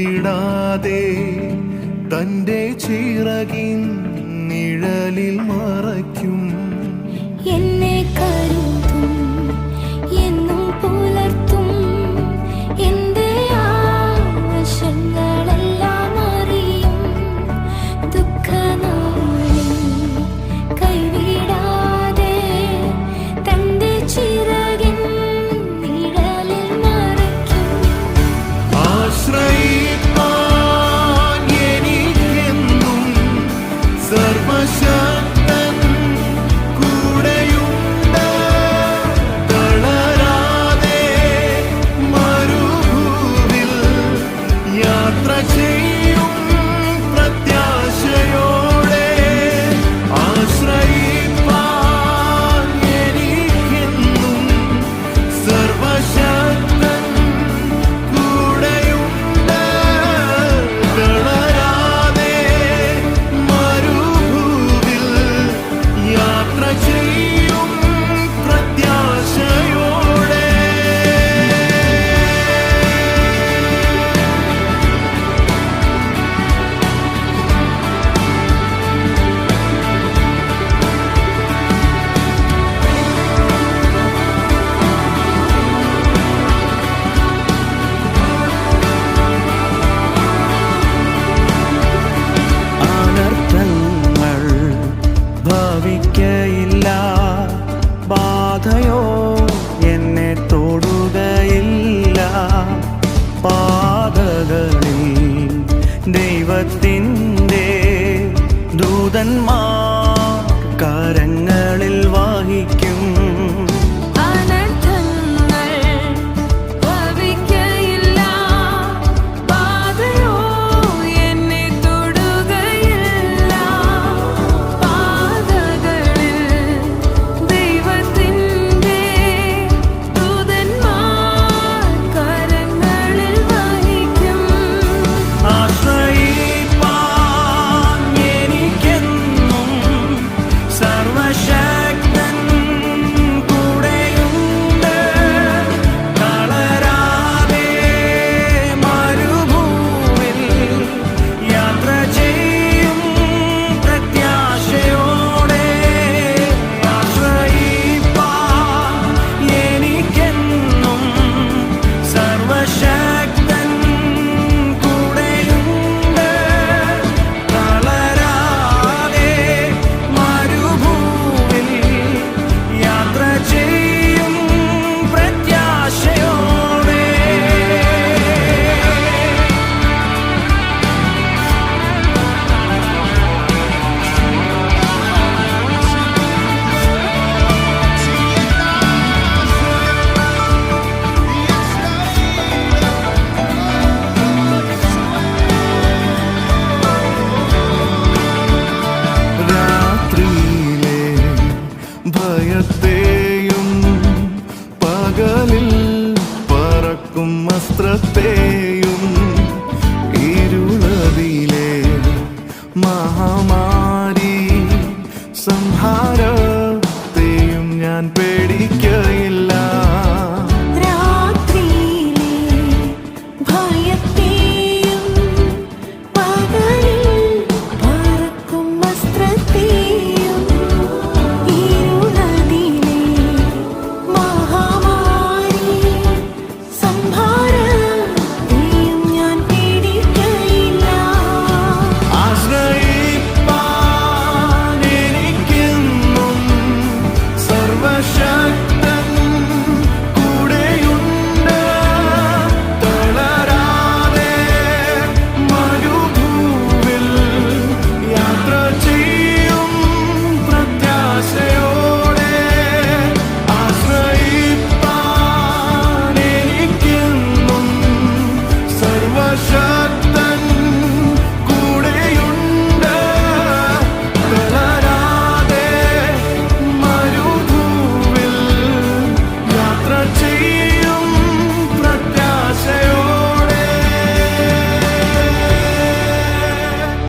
വിടാതെ തന്റെ ചിറകിൻ നിഴലിൽ മറയ്ക്കും. I take ഭാവിക്കയില്ല ബാധയോ എന്നെ തൊടുകയില്ല. പാതകളിൽ ദൈവത്തിന്റെ ദൂതന്മാർ മറക്കും വസ്ത്രത്തെയും